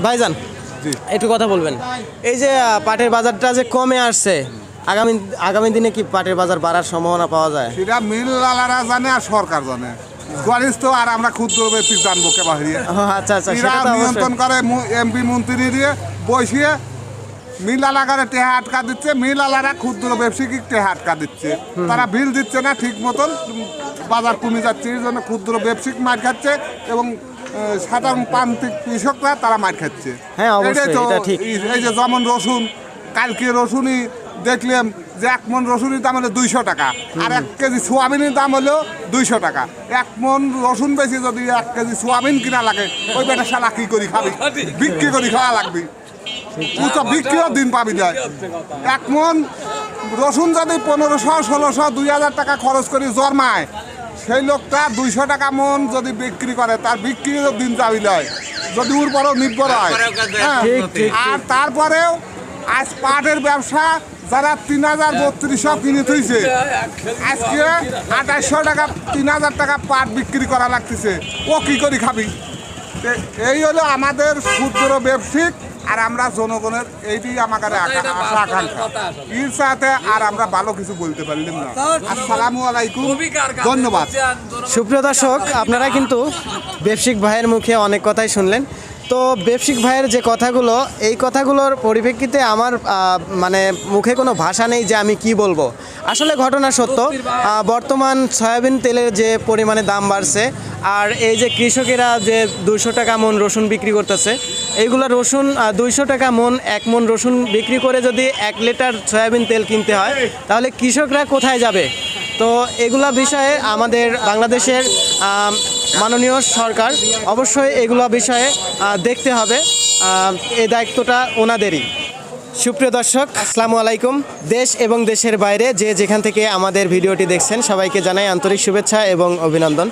ভাইজান। একটু কথা বলবেন। এই যে পাটের বাজারটা যে কমে আসছে আগামী আগামী দিনে কি পাটের বাজার বাড়ার সম্ভাবনা পাওয়া যায়? সেটা মিলালারা জানে আর সরকার জানে। গণেশ তো আর আমরা ক্ষুদ্র ব্যক্তি জানব কে বাহিরে। আচ্ছা আচ্ছা সেটা তো নিয়ন্ত্রণ করে এমপি মন্ত্রী দিয়ে বসিয়ে মিল এলাকারে টেহা আটকা দিচ্ছে মিল এলাকারা ক্ষুদ্র ব্যবসায়িক টেহা আটকা দিচ্ছে। তারা বিল দিচ্ছে না ঠিক মতন উম, বাজার কমে যাচ্ছে এই জন্য ক্ষুদ্র ব্যবসায়িক মার খাচ্ছে এবং সাধারণ প্রান্তিক কৃষকরা তারা মার খাচ্ছে। হ্যাঁ, অবশ্যই, এটা ঠিক। এই- যে যেমন রসুন কালকে রসুনই দেখলাম যে এক মন রসুনের দাম হলো দুইশো টাকা আর এক কেজি সোয়াবিনের দাম হলো দুইশো টাকা। এক মন রসুন বেশি যদি এক কেজি সোয়াবিন কিনা লাগে ওই বেটা শালা কি করি খাবি? বিক্রি করি খাওয়া লাগবে। তো বিক্রিও দিন পাবি না। এক মন রসুন যদি পনেরোশো ষোলোশো দুই হাজার টাকা খরচ করি জন্মায় সেই লোকটা দুইশো টাকা মন যদি বিক্রি করে তার বিক্রিও দিন যাবি নয় যদি ওর পরেও নির্ভর হয়। হ্যাঁ, ঠিক, ঠিক, আর তারপরেও আজ পাটের ব্যবসা যারা তিন হাজার বত্রিশশো কিনে থইছে আজকে আঠাশশো টাকা তিন হাজার টাকা পাট বিক্রি করা লাগতেছে। ও কি করি খাবি? এই হলো আমাদের ক্ষুদ্র ব্যবসায়িক আর আমরা জনগণের এইটি আমাদের আকা- আশা আকাঙ্ক্ষা। এর সাথে আর আমরা ভালো কিছু বলতে পারলাম না? আসসালামু আলাইকুম। ধন্যবাদ। সুপ্রিয় দর্শক আপনারা কিন্তু ব্যবসায়িক ভাইয়ের মুখে অনেক কথাই শুনলেন। তো ব্যবসায়িক ভাইয়ের যে কথাগুলো এই কথাগুলোর পরিপ্রেক্ষিতে আমার মানে মুখে কোনো ভাষা নেই যে আমি কি বলব। আসলে ঘটনা সত্য। বর্তমান সয়াবিন তেলের যে পরিমাণে দাম বাড়ছে আর এই যে কৃষকেরা যে দুশো টাকা মন রসুন বিক্রি করতেছে, এইগুলো রসুন দুইশো টাকা মন, এক মন রসুন বিক্রি করে যদি এক লিটার সয়াবিন তেল কিনতে হয়, তাহলে কৃষকরা কোথায় যাবে? তো এগুলা বিষয়ে আমাদের বাংলাদেশের মাননীয় সরকার অবশ্যই এগুলো বিষয়ে দেখতে হবে। এই দায়িত্বটা ওনাদেরই। সুপ্রিয় দর্শক, আসসালামু আলাইকুম। দেশ এবং দেশের বাইরে যে যেখান থেকে আমাদের ভিডিওটি দেখছেন, সবাইকে জানাই আন্তরিক শুভেচ্ছা এবং অভিনন্দন।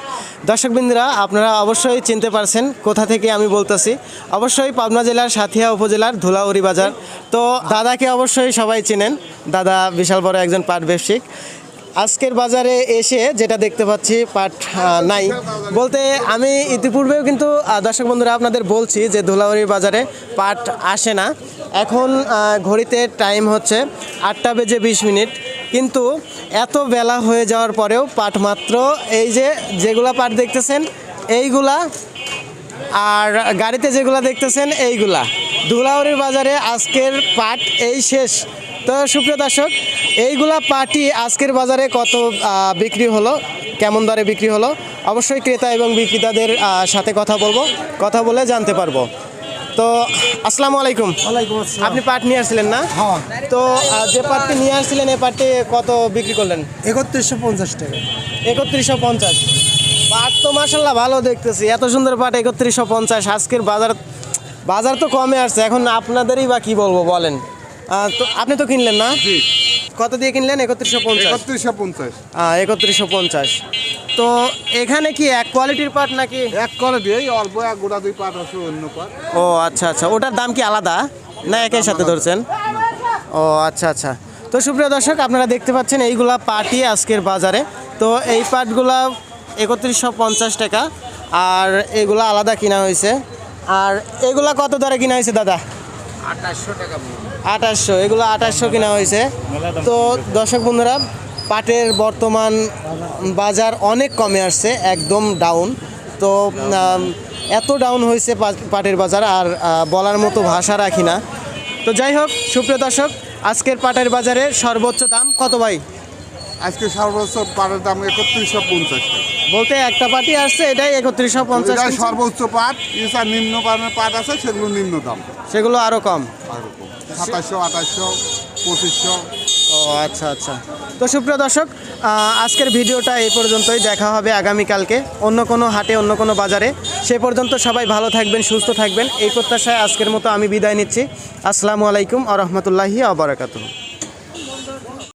দর্শকবৃন্দরা আপনারা অবশ্যই চিনতে পারছেন কোথা থেকে আমি বলতেছি। অবশ্যই পাবনা জেলার সাথিয়া উপজেলার ধুলাউড়ি বাজার। তো দাদাকে অবশ্যই সবাই চিনেন। দাদা বিশাল বড় একজন পাট ব্যবসায়িক। আজকের বাজারে এসে যেটা দেখতে পাচ্ছি, পাট নাই। বলতে আমি ইতিপূর্বেও কিন্তু দর্শক বন্ধুরা, আপনাদের বলছি যে ধুলাবাড়ি বাজারে পাট আসে না। এখন ঘড়িতে টাইম হচ্ছে আটটা বেজে বিশ মিনিট। কিন্তু এত বেলা হয়ে যাওয়ার পরেও পাট মাত্র এই যে যেগুলা পাট দেখতেছেন, এইগুলা আর গাড়িতে যেগুলো দেখতেছেন, এইগুলা। ধুলাউড়ির বাজারে আজকের পাট এই শেষ। তো সুপ্রিয় দর্শক, এইগুলা পাটই আজকের বাজারে কত বিক্রি হলো, কেমন দরে বিক্রি হলো, অবশ্যই ক্রেতা এবং বিক্রেতাদের সাথে কথা বলব, কথা বলে জানতে পারব। তো আসসালামু আলাইকুম। আপনি পাট নিয়ে আসছিলেন না? হ্যাঁ। তো যে পাটটি নিয়ে আসছিলেন এই পাটটি কত বিক্রি করলেন? একত্রিশশো পঞ্চাশ টাকা। একত্রিশশো পঞ্চাশ। পাট তো মাসাল্লাহ ভালো দেখতেছি। এত সুন্দর পাট একত্রিশশো পঞ্চাশ। আজকের বাজার বাজার তো কমে আসছে। এখন আপনাদেরই বা কি বলব বলেন। তো আপনি তো কিনলেন না? কত দিয়ে কিনলেন? একত্রিশশো পঞ্চাশ। একত্রিশশো পঞ্চাশ। হ্যাঁ একত্রিশশো পঞ্চাশ। তো এখানে কি এক কোয়ালিটির পাট নাকি? এক করে দিয়ে অল্প এক গোড়া দুই পাট আছে অন্য পাট। ও আচ্ছা আচ্ছা। ওটার দাম কি আলাদা? না একই সাথে ধরছেন? ও আচ্ছা আচ্ছা। তো সুপ্রিয় দর্শক আপনারা দেখতে পাচ্ছেন এইগুলা পাটই আজকের বাজারে। তো এই পাটগুলা একত্রিশশো পঞ্চাশ টাকা। আর এগুলা আলাদা কিনা হয়েছে। আর এগুলা কত দরে কিনা হয়েছে দাদা? আঠাশশো টাকা আঠাশশো এগুলো আঠাশশো কিনা হয়েছে। তো দর্শক বন্ধুরা পাটের বর্তমান বাজার অনেক কমে আসছে একদম ডাউন তো এত ডাউন হয়েছে পাটের বাজার আর বলার মতো ভাষা রাখি না। তো যাই হোক সুপ্রিয় দর্শক আজকের পাটের বাজারে সর্বোচ্চ দাম কত ভাই? আজকে সর্বোচ্চ পাটের দাম একত্রিশশো পঞ্চাশ বলতে একটা পাটি আসছে এটাই একত্রিশশো পঞ্চাশ সর্বোচ্চ পাট এছাড়া নিম্ন পাটের পাট আছে সেগুলো নিম্ন দাম। সেগুলো আরও কম। আরও কম। সাতাশশো আঠাশশো পঁচিশশো। ও আচ্ছা আচ্ছা। তো সুপ্রিয় দর্শক আজকের ভিডিওটা এই পর্যন্তই। দেখা হবে আগামীকালকে অন্য কোনো হাটে, অন্য কোনো বাজারে। সে পর্যন্ত সবাই ভালো থাকবেন, সুস্থ থাকবেন। এই প্রত্যাশায় আজকের মতো আমি বিদায় নিচ্ছি। আসসালামু আলাইকুম আ রহমতুল্লাহি আবরাকাতুহ